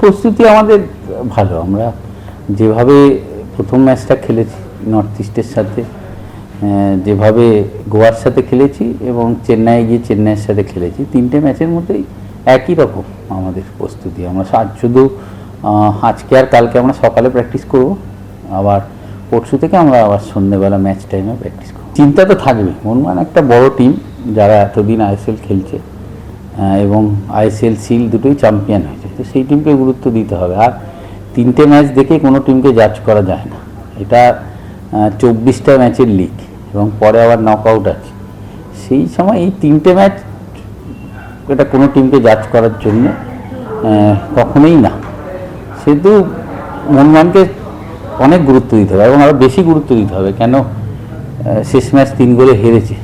প্রস্তুতি আমাদের ভালো। আমরা যেভাবে প্রথম ম্যাচটা খেলেছি নর্থ ইস্টের সাথে যেভাবে গোয়ার সাথে খেলেছি এবং চেন্নাইয়ে গিয়ে চেন্নাইয়ের সাথে খেলেছি, তিনটে ম্যাচের মধ্যেই একই রকম আমাদের প্রস্তুতি। আমরা আজ শুধু আজকে আর কালকে আমরা সকালে প্র্যাকটিস করব, আবার পরশু থেকে আমরা আবার সন্ধ্যেবেলা ম্যাচ টাইমে প্র্যাকটিস করব। চিন্তা তো থাকবে মনমান একটা বড় টিম যারা এতদিন আইএসএল খেলছে এবং আইএসএল সিল দুটোই চ্যাম্পিয়ন হয়েছে। তো সেই টিমকে গুরুত্ব দিতে হবে। আর তিনটে ম্যাচ দেখে কোনো টিমকে জাজ করা যায় না। এটা চব্বিশটা ম্যাচের লিগ এবং পরে আবার নক আউট আছে। সেই সময় এই তিনটে ম্যাচ এটা কোনো টিমকে জাজ করার জন্য কখনোই না। সেহেতু মনমানকে অনেক গুরুত্ব দিতে হবে এবং আরও বেশি গুরুত্ব দিতে হবে। কেন শেষ ম্যাচ তিন গোলে হেরেছে।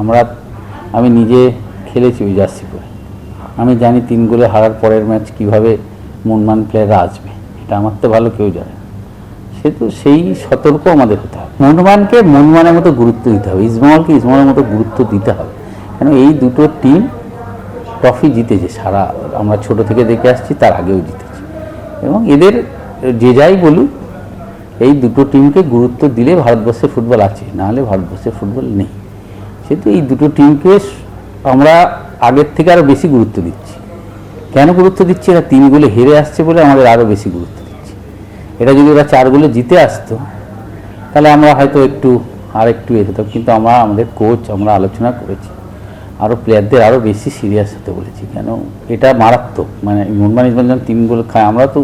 আমরা, আমি নিজে খেলেছি ওই জার্সি পরে। আমি জানি তিন গোলে হারার পরের ম্যাচ কীভাবে মনমান প্লেয়াররা আসবে। এটা আমার তো ভালো কেউ জানে না। সেহেতু সেই সতর্ক আমাদের হতে হবে। মনমানকে মনমানের মতো গুরুত্ব দিতে হবে। ইসমালকে ইসমালের মতো গুরুত্ব দিতে হবে। কেন এই দুটো টিম ট্রফি জিতেছে। সারা আমরা ছোট থেকে দেখে আসছি, তার আগেও জিতেছে। এবং এদের যে যাই বলুক, এই দুটো টিমকে গুরুত্ব দিলে ভারতবর্ষে ফুটবল আছে। নাহলে ভারতবর্ষে ফুটবল নেই। সেহেতু এই দুটো টিমকে আমরা আগের থেকে আরও বেশি গুরুত্ব দিচ্ছি। কেন গুরুত্ব দিচ্ছি? এরা তিন গোলে হেরে আসছে বলে আমাদের আরও বেশি গুরুত্ব দিচ্ছি। এটা যদি ওরা চার গোলে জিতে আসতো, তাহলে আমরা হয়তো একটু আর একটু এ হতো কিন্তু আমরা, আমাদের কোচ আমরা আলোচনা করেছি। আরও প্লেয়ারদের আরও বেশি সিরিয়াস হতে বলেছি। কেন? এটা মারাত্মক। মানে মোহনবাগান তিন গোল খায়, আমরা তো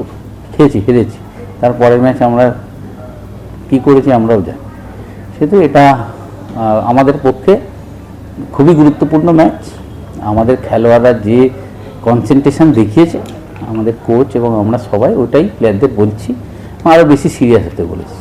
খেয়েছি, হেরেছি। তারপরের ম্যাচ আমরা কি করেছি আমরাও জানি। সেহেতু এটা আমাদের পক্ষে খুবই গুরুত্বপূর্ণ ম্যাচ আমাদের খেলোয়াড়রা যে কনসেন্ট্রেশন দেখিয়েছে, আমাদের কোচ এবং আমরা সবাই ওটাই প্লেয়ারদের বলছি। আরও বেশি সিরিয়াস হতে বলেছি।